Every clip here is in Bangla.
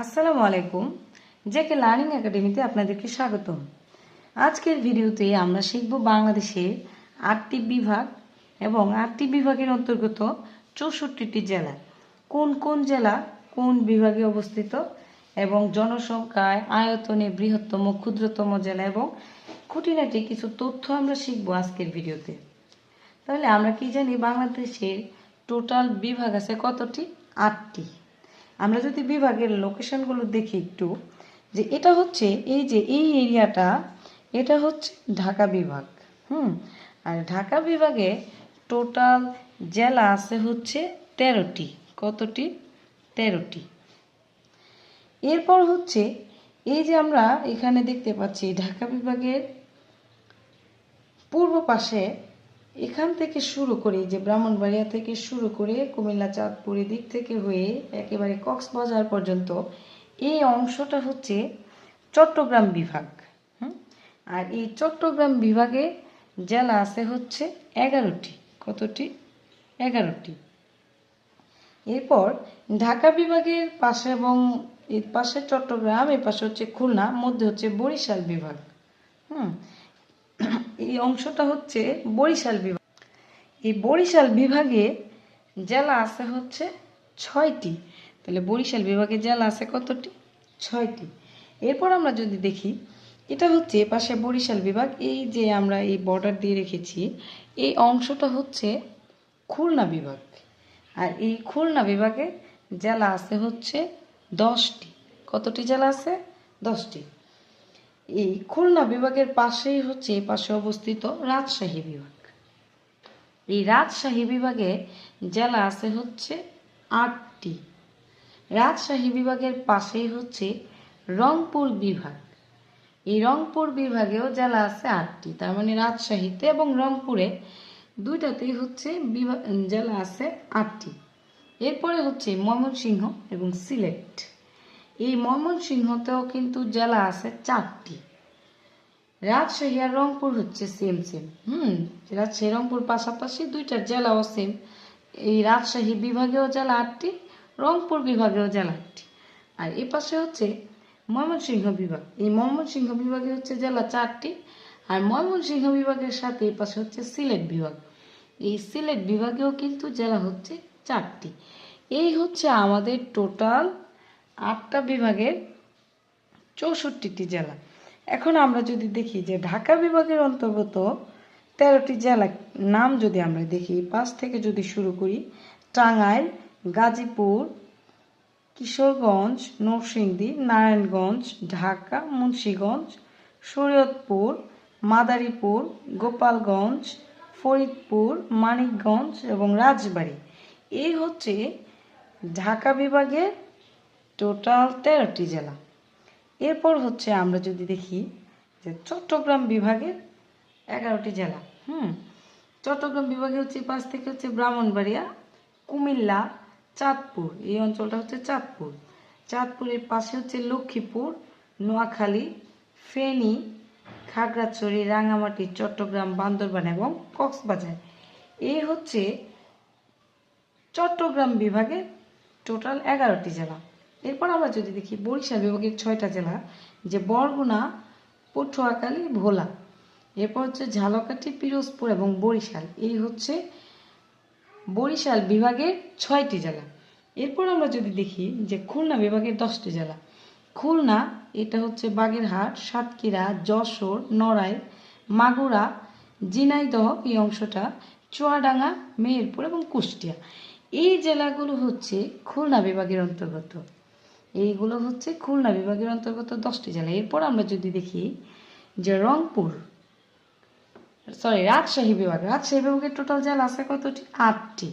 আসসালামু আলাইকুম। জেকে লার্নিং একাডেমিতে আপনাদেরকে স্বাগতম। আজকের ভিডিওতে আমরা শিখব বাংলাদেশের আটটি বিভাগ এবং আটটি বিভাগের অন্তর্গত চৌষট্টিটি জেলা। কোন কোন জেলা কোন বিভাগে অবস্থিত এবং জনসংখ্যায় আয়তনে বৃহত্তম, ক্ষুদ্রতম জেলা এবং খুঁটিনাটি কিছু তথ্য আমরা শিখব আজকের ভিডিওতে। তাহলে আমরা কি জানি বাংলাদেশের টোটাল বিভাগ আছে কতটি? আটটি। আমরা যদি বিভাগের লোকেশনগুলো দেখি একটু, যে এটা হচ্ছে এই যে এই এরিয়াটা এটা হচ্ছে ঢাকা বিভাগ, হুম? আর ঢাকা বিভাগে টোটাল জেলা আছে হচ্ছে তেরোটি, কতটি? তেরোটি। এরপর হচ্ছে এই যে আমরা এখানে দেখতে পাচ্ছি ঢাকা বিভাগের পূর্ব পাশে এখান থেকে শুরু করে, যে ব্রাহ্মণবাড়িয়া থেকে শুরু করে কুমিল্লা, চাঁদপুর দিক থেকে হয়ে একেবারে কক্সবাজার পর্যন্ত, এই অংশটা হচ্ছে চট্টগ্রাম বিভাগ আর এই চট্টগ্রাম বিভাগে জেলা আছে হচ্ছে এগারোটি। কতটি? এগারোটি। এরপর ঢাকা বিভাগের পাশে এবং এর পাশে চট্টগ্রাম, এর পাশে হচ্ছে খুলনা, মধ্যে হচ্ছে বরিশাল বিভাগ, হুম? এই অংশটা হচ্ছে বরিশাল বিভাগ। এই বরিশাল বিভাগে জেলা আছে হচ্ছে ছয়টি। তাহলে বরিশাল বিভাগে জেলা আছে কতটি? ছয়টি। এরপর আমরা যদি দেখি, এটা হচ্ছে পাশে বরিশাল বিভাগ, এই যে আমরা এই বর্ডার দিয়ে রেখেছি, এই অংশটা হচ্ছে খুলনা বিভাগ। আর এই খুলনা বিভাগে জেলা আছে হচ্ছে দশটি। কতটি জেলা আছে? দশটি। এই খুলনা বিভাগের পাশেই হচ্ছে পাশে অবস্থিত রাজশাহী বিভাগ। এই রাজশাহী বিভাগে জেলা আছে হচ্ছে আটটি। রাজশাহী বিভাগের পাশেই হচ্ছে রংপুর বিভাগ। এই রংপুর বিভাগেও জেলা আছে আটটি, তার মানে রাজশাহীতে এবং রংপুরে দুইটাতেই হচ্ছে জেলা আছে আটটি। এরপরে হচ্ছে ময়মনসিংহ এবং সিলেট। এই ময়মনসিংহতেও কিন্তু জেলা আছে চারটি। রাজশাহী আর রংপুর হচ্ছে সেম সেম হুম রাজশাহী রংপুর পাশাপাশি দুইটা জেলাও সেম এই রাজশাহী বিভাগেও জেলা আটটি, রংপুর বিভাগেও জেলা আটটি। আর এ পাশে হচ্ছে ময়মনসিংহ বিভাগ। এই ময়মনসিংহ বিভাগে হচ্ছে জেলা চারটি, আর ময়মনসিংহ বিভাগের সাথে এই পাশে হচ্ছে সিলেট বিভাগ। এই সিলেট বিভাগেও কিন্তু জেলা হচ্ছে চারটি। এই হচ্ছে আমাদের টোটাল আটটা বিভাগের চৌষট্টিটি জেলা। এখন আমরা যদি দেখি যে ঢাকা বিভাগের অন্তর্গত তেরোটি জেলা নাম যদি আমরা দেখি পাঁচ থেকে যদি শুরু করি, টাঙ্গাইল, গাজীপুর, কিশোরগঞ্জ, নরসিংদী, নারায়ণগঞ্জ, ঢাকা, মুন্সীগঞ্জ, শরীয়তপুর, মাদারীপুর, গোপালগঞ্জ, ফরিদপুর, মানিকগঞ্জ এবং রাজবাড়ী। এই হচ্ছে ঢাকা বিভাগের টোটাল তেরোটি জেলা। এরপর হচ্ছে আমরা যদি দেখি যে চট্টগ্রাম বিভাগের এগারোটি জেলা। হুম? চট্টগ্রাম বিভাগে হচ্ছে পাশ থেকে হচ্ছে ব্রাহ্মণবাড়িয়া, কুমিল্লা, চাঁদপুর। এই অঞ্চলটা হচ্ছে চাঁদপুর। চাঁদপুরের পাশে হচ্ছে লক্ষ্মীপুর, নোয়াখালী, ফেনী, খাগড়াছড়ি রাঙামাটি চট্টগ্রাম, বান্দরবান এবং কক্সবাজার। এই হচ্ছে চট্টগ্রাম বিভাগের টোটাল এগারোটি জেলা। এরপর আমরা যদি দেখি বরিশাল বিভাগের ছয়টা জেলা, যে বরগুনা, পটুয়াখালী, ভোলা। এরপর হচ্ছে ঝালকাঠি, পিরোজপুর এবং বরিশাল। এই হচ্ছে বরিশাল বিভাগের ছয়টি জেলা। এরপর আমরা যদি দেখি যে খুলনা বিভাগের দশটি জেলা। খুলনা, এটা হচ্ছে বাগেরহাট, সাতক্ষীরা, যশোর, নড়াইল, মাগুরা, ঝিনাইদহ, এই অংশটা, চুয়াডাঙ্গা, মেহেরপুর এবং কুষ্টিয়া। এই জেলাগুলো হচ্ছে খুলনা বিভাগের অন্তর্গত। এইগুলো হচ্ছে খুলনা বিভাগের অন্তর্গত দশটি জেলা। এরপর আমরা যদি দেখি যে রংপুর সরি রাজশাহী বিভাগ। রাজশাহী বিভাগের টোটাল জেলা আছে কতটি? আটটি।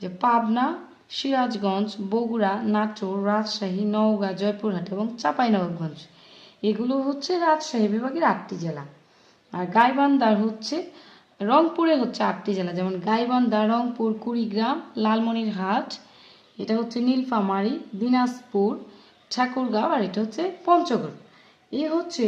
যে পাবনা, সিরাজগঞ্জ, বগুড়া, নাটোর, রাজশাহী, নওগাঁ, জয়পুরহাট এবং চাঁপাইনবাবগঞ্জ। এগুলো হচ্ছে রাজশাহী বিভাগের আটটি জেলা। আর গাইবান্ধার হচ্ছে, রংপুরে হচ্ছে আটটি জেলা। যেমন গাইবান্ধা, রংপুর, কুড়িগ্রাম, লালমনিরহাট, এটা হচ্ছে নীলফামারী, দিনাজপুর ঠাকুরগাঁও আর এটা হচ্ছে পঞ্চগড়। এ হচ্ছে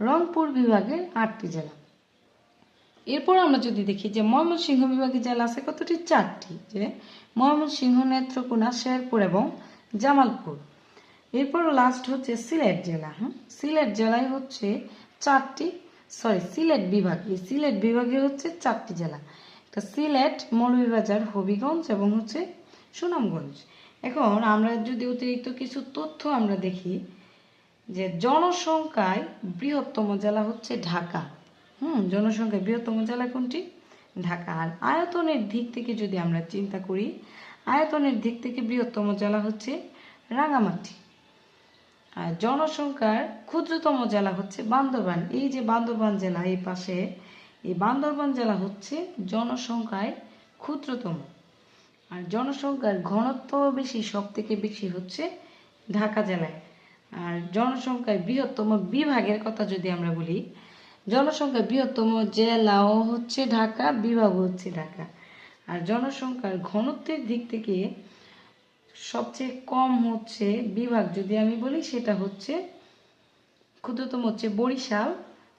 রংপুর বিভাগের আটটি জেলা। এরপর আমরা যদি দেখি যে ময়মনসিংহ বিভাগের জেলা আছে কতটি? চারটি, যে ময়মনসিংহ, নেত্রকোনা, শেরপুর এবং জামালপুর। এরপর লাস্ট হচ্ছে সিলেট জেলা হ্যাঁ সিলেট জেলায় হচ্ছে চারটি সরি সিলেট বিভাগ। এই সিলেট বিভাগে হচ্ছে চারটি জেলা। সিলেট, মৌলভীবাজার, হবিগঞ্জ এবং হচ্ছে সুনামগঞ্জ। এখন আমরা যদি অতিরিক্ত কিছু তথ্য আমরা দেখি, যে জনসংখ্যায় বৃহত্তম জেলা হচ্ছে ঢাকা। হুম, জনসংখ্যায় বৃহত্তম জেলা কোনটি? ঢাকা। আর আয়তনের দিক থেকে যদি আমরা চিন্তা করি, আয়তনের দিক থেকে বৃহত্তম জেলা হচ্ছে রাঙামাটি আর জনসংখ্যার ক্ষুদ্রতম জেলা হচ্ছে বান্দরবান। এই যে বান্দরবান জেলা, এই পাশে এই বান্দরবান জেলা হচ্ছে জনসংখ্যায় ক্ষুদ্রতম। আর জনসংখ্যার ঘনত্ব বেশি, সব থেকে বেশি হচ্ছে ঢাকা জেলায়। আর জনসংখ্যার বৃহত্তম বিভাগের কথা যদি আমরা বলি, জনসংখ্যার বৃহত্তম জেলাও হচ্ছে ঢাকা বিভাগ হচ্ছে ঢাকা। আর জনসংখ্যার ঘনত্বের দিক থেকে সবচেয়ে কম হচ্ছে বিভাগ, যদি আমি বলি, সেটা হচ্ছে ক্ষুদ্রতম হচ্ছে বরিশাল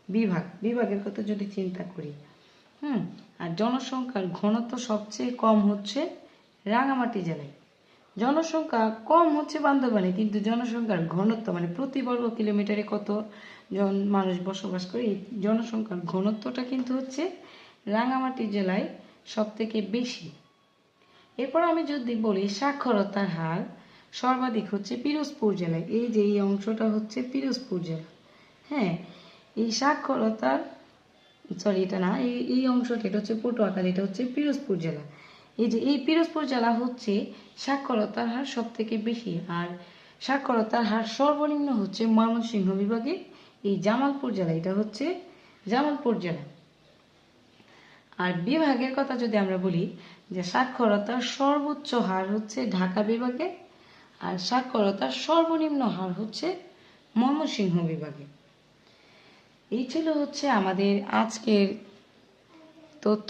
বিভাগ। বিভাগের কথা যদি চিন্তা করি, হুম, আর জনসংখ্যার ঘনত্ব সবচেয়ে কম হচ্ছে রাঙামাটি জেলায়। জনসংখ্যা কম হচ্ছে বান্দরবানে, কিন্তু জনসংখ্যার ঘনত্ব মানে প্রতি বর্গ কিলোমিটারে কত জন মানুষ বসবাস করে, এই জনসংখ্যার ঘনত্বটা কিন্তু হচ্ছে রাঙামাটি জেলায় সব থেকে বেশি। এরপর আমি যদি বলি সাক্ষরতার হার, সর্বাধিক হচ্ছে পিরোজপুর জেলায়। এই যে এই অংশটা হচ্ছে পিরোজপুর জেলা। হ্যাঁ এই সাক্ষরতার সরি এটা না, এই এই অংশটা, এটা হচ্ছে পটুয়াখালী, এটা হচ্ছে পিরোজপুর জেলা। এই যে এই পিরোজপুর জেলা হচ্ছে সাক্ষরতার হার সব থেকে বেশি। আর সাক্ষরতার হার সর্বনিম্ন হচ্ছে ময়মনসিংহ বিভাগে এই জামালপুর জেলা, এটা হচ্ছে জামালপুর জেলা। আর বিভাগের কথা যদি আমরা বলি, যে সাক্ষরতার সর্বোচ্চ হার হচ্ছে ঢাকা বিভাগে, আর সাক্ষরতার সর্বনিম্ন হার হচ্ছে ময়মনসিংহ বিভাগে। এই ছিল হচ্ছে আমাদের আজকের তথ্য।